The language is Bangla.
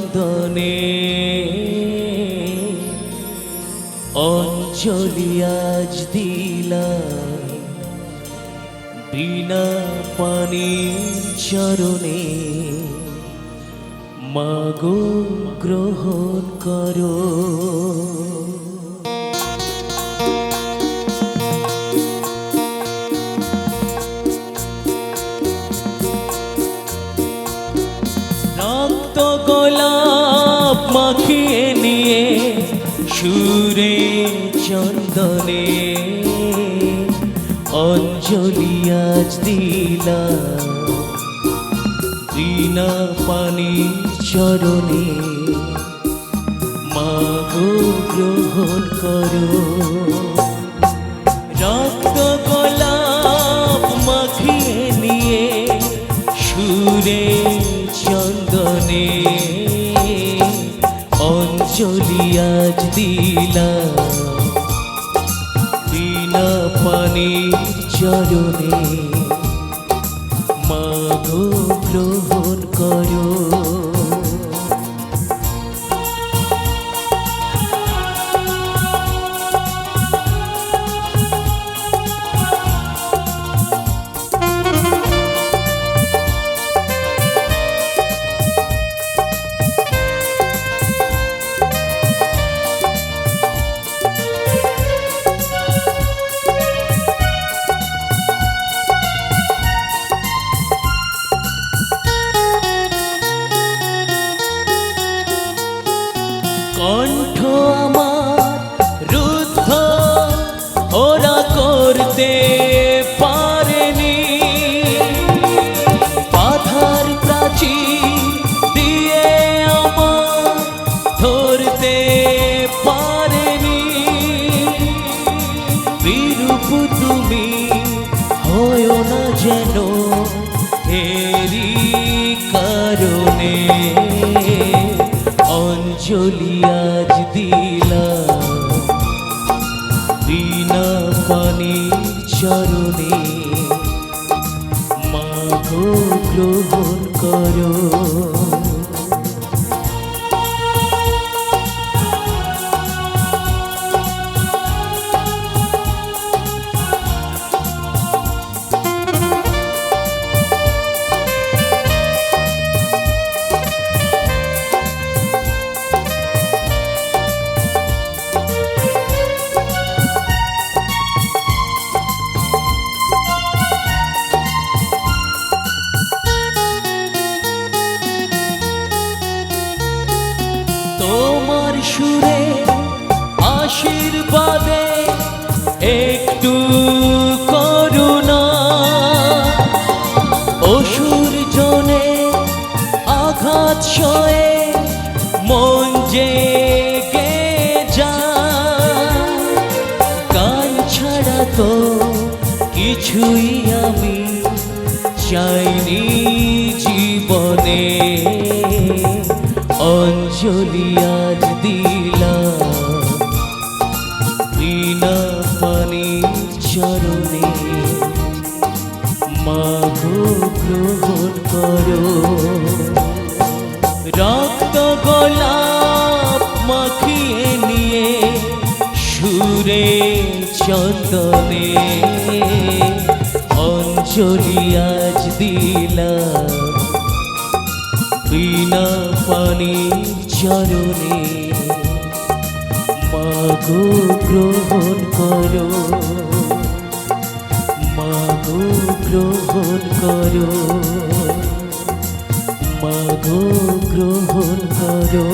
চন্দনে অঞ্চলি আজ দিলাম। বিনা পানি চরণে মাগো গ্রহণ করো। সুরে চন্দনে অঞ্জলি আজ দিলা দিনা পানি চরণে মাগো গ্রহণ করো। অঞ্জলি আজ দিলাম। বিনা পানির চরণে মাগো গ্রহণ করো। যেন এরি কারণে অঞ্জলি আজ দিলাম বিনা পানির চরণে মাগো গ্রহণ করো সুরে আশীর্বাদে একটু করুণা। অসুর জনে আঘাত সয়ে মন জেগে যায়। গান ছাড়া তো কিছুই আমি চাইনি জীবনে। অঞ্জলি বিনা পানি চরণে মাগো গ্রহণ করো। রক্ত গোলাপ মাখিয়ে নিয়ে সুরে চন্দনে অঞ্জলি আজ দিলাম। বিনা পানি চরণে মাগো গ্রহণ করো। মাগো গ্রহণ করো। মাগো গ্রহণ করো।